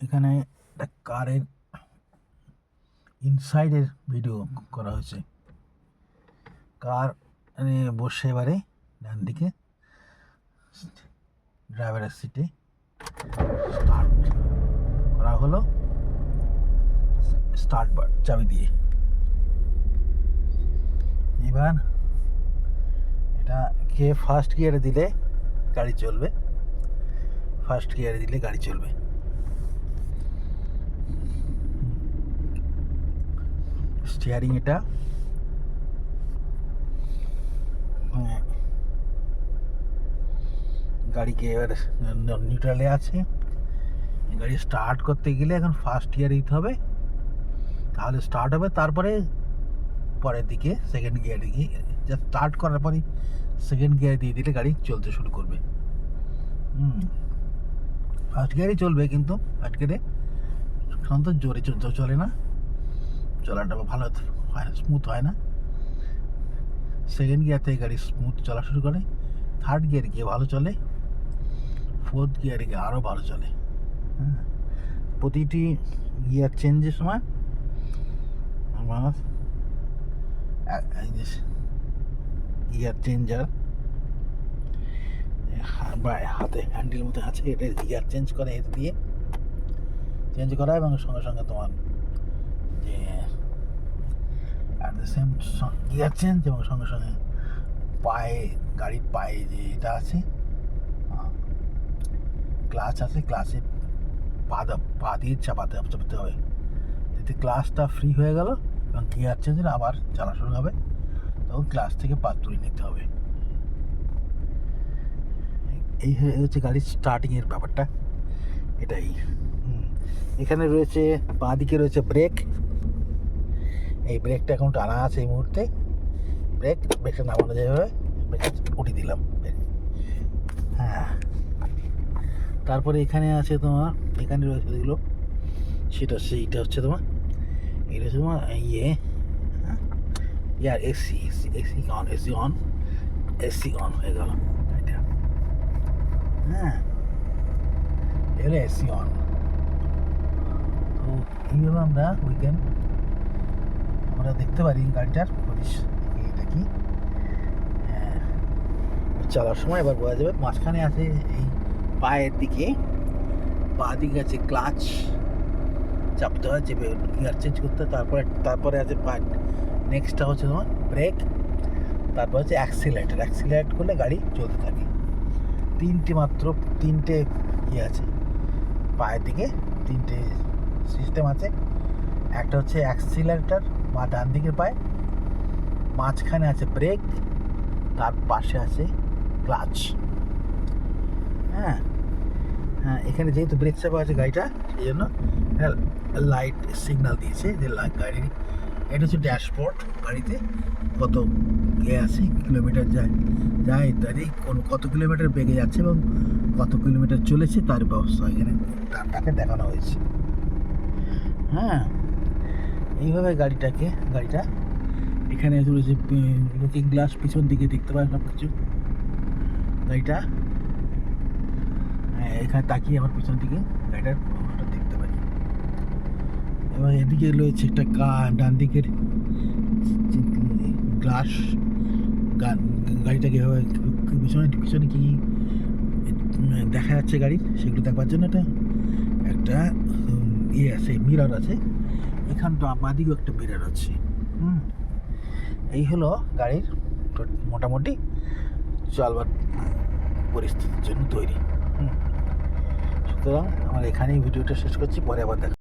এখানে একটা কারের ইনসাইডের ভিডিও করা হয়েছে। কার বসে এবারে ডান দিকে ড্রাইভারের সিটে স্টার্ট করা হলো। স্টার্ট বার চাবি দিয়ে। এবার এটা কে ফার্স্ট গিয়ারে দিলে গাড়ি চলবে? ফার্স্ট গিয়ারে দিলে গাড়ি চলবে। স্টিয়ারিং এটা। হ্যাঁ। গাড়িকে এবার নিউট্রালে আছে। গাড়ি স্টার্ট করতে গেলে এখন ফার্স্ট গিয়ার দিতে হবে। তাহলে স্টার্ট হবে, তারপরে পরের দিকে সেকেন্ড গিয়ার দিকে জাস্ট স্টার্ট করার পরেই সেকেন্ড গিয়ার দিয়ে দিলে গাড়ি চলতে শুরু করবে। হুম। ফার্স্ট গিয়ারই চলবে কিন্তু ফার্স্ট গিয়ারে সাধারণত জোরে চলে না। চলাটা ভালো হয় স্মুথ হয় না। সেকেন্ড গিয়ার থেকে গাড়ি স্মুথ চলা শুরু করে। থার্ড গিয়ার গিয়ে ভালো চলে। ফোর্থ গিয়ারে গিয়ে আরও ভালো চলে। হ্যাঁ। প্রতিটি গিয়ার চেঞ্জের সময় আমার গিয়ার চেঞ্জার হাতে হ্যান্ডেল মতো আছে, এটা গিয়ার চেঞ্জ করে, এটা দিয়ে চেঞ্জ করা এবং সঙ্গে সঙ্গে তোমার যে at the same gear change এবং সঙ্গে সঙ্গে পায়ে, গাড়ির পায়ে যে এটা আছে ক্লাচ আছে ক্লাসে পা পা দিয়ে চাপাতে চাপাতে হবে। এতে ক্লাসটা ফ্রি হয়ে গেল এবং গিয়ার চেঞ্জ আবার চালা শুরু হবে। তখন ক্লাস থেকে পা তুলে নিতে হবে। এই হচ্ছে গাড়ির স্টার্টিংয়ের ব্যাপারটা। এটাই। এখানে রয়েছে, বাঁ দিকে রয়েছে ব্রেক এই ব্রেকটা এখন টানা আছে এই মুহূর্তে। ব্রেক ব্রেকটা নামানো যাবে ব্রেকটা উঠিয়ে দিলাম। হ্যাঁ। তারপরে এখানে আছে তোমার, এখানে রয়েছে যেগুলো, সেটা সেইটা হচ্ছে তোমার, এটা হচ্ছে তোমার ইয়ে ইয়ার AC AC AC on AC on AC on হয়ে গেল। এটা। হ্যাঁ। এসি অন তো এইভাবে আমরা উইকেন্ড আমরা দেখতে পারি গাড়িটার পজিশন এটা কি। চলার সময় এবার বোঝা যাবে মাঝখানে আছে এই পায়ের দিকে, পা দিকে আছে ক্লাচ, চাপতে হয়, চেপে গিয়ার চেঞ্জ করতে তারপরে তারপরে আছে পা নেক্সটটা হচ্ছে তোমার ব্রেক তারপর হচ্ছে অ্যাক্সিলারেটার অ্যাক্সিলারেট করলে গাড়ি চলতে থাকে। তিনটে মাত্র, তিনটে ইয়ে আছে, পায়ের দিকে তিনটে সিস্টেম আছে। একটা হচ্ছে অ্যাক্সিলারেটার বা ডান দিকের পায়ে। মাঝখানে আছে ব্রেক তার পাশে আছে ক্লাচ হ্যাঁ হ্যাঁ এখানে যেহেতু ব্রেক চাপা আছে গাড়িটা সেই জন্য লাইট সিগনাল দিয়েছে যে গাড়ির, এটা হচ্ছে ড্যাশবোর্ড গাড়িতে কত এ আছে কিলোমিটার যায় যায় ইত্যাদি কোন কত কিলোমিটার বেগে যাচ্ছে এবং কত কিলোমিটার চলেছে, তার ব্যবস্থা এখানে তা- তাকে দেখানো হয়েছে। হ্যাঁ এইভাবে গাড়িটাকে গাড়িটা এখানে রয়েছে লুকিং গ্লাস পিছন দিকে দেখতে পায় সব কিছু গাড়িটা হ্যাঁ, এখানে তাকিয়ে আমার পিছন দিকে গাড়িটার দেখতে পারি। এবং এদিকে রয়েছে একটা ডান দিকের গ্লাস। গাড়িটাকে এভাবে পিছনে পিছনে কি দেখা যাচ্ছে গাড়ির সেগুলো দেখবার জন্য একটা একটা ইয়ে আছে মিরর আছে। এখানটা আমাদেরও একটা মিরর আছে। হুম? এই হলো গাড়ির মোটামুটি চলবার পরিস্থিতির জন্য তৈরি। হুম? সুতরাং আমরা এখানেই ভিডিওটা শেষ করছি, পরে আবার দেখা